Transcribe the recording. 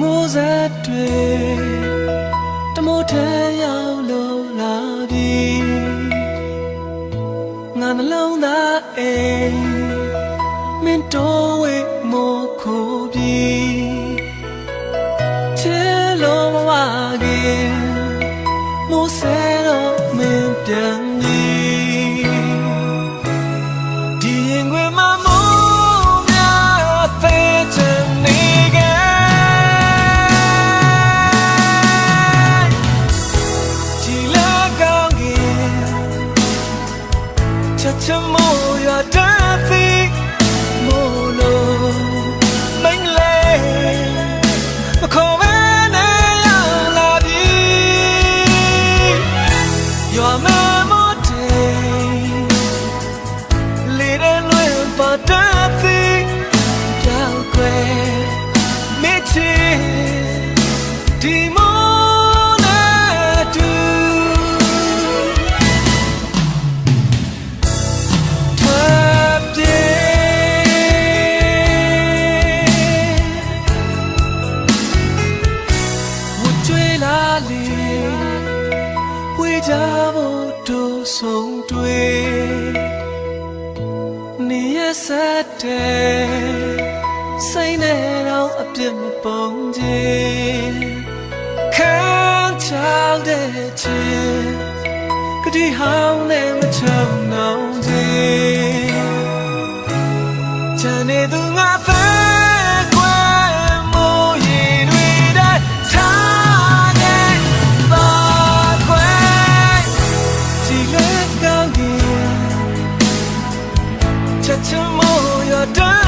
မိုးဆက်တွေတမိုးထဲရောက်လို့လာပြီငါနှလုံးသားအိမ်မင်းတော်ဝေးမိုးခိုပြီ ချက်ချမိုးရတဲ့သီမိုးလို့မင်းလေးမခေါ်မနဲ့ရောက်လာပြီ Your memory လေး ဆုံးတွေ့နေရဆက်တဲ့စိတ်နဲ့တော့အပြစ်မပုံခြင်းခံချောက်တဲ့ချင်ကတိဟောင်းနဲ့မချုံနှော just to move your dirt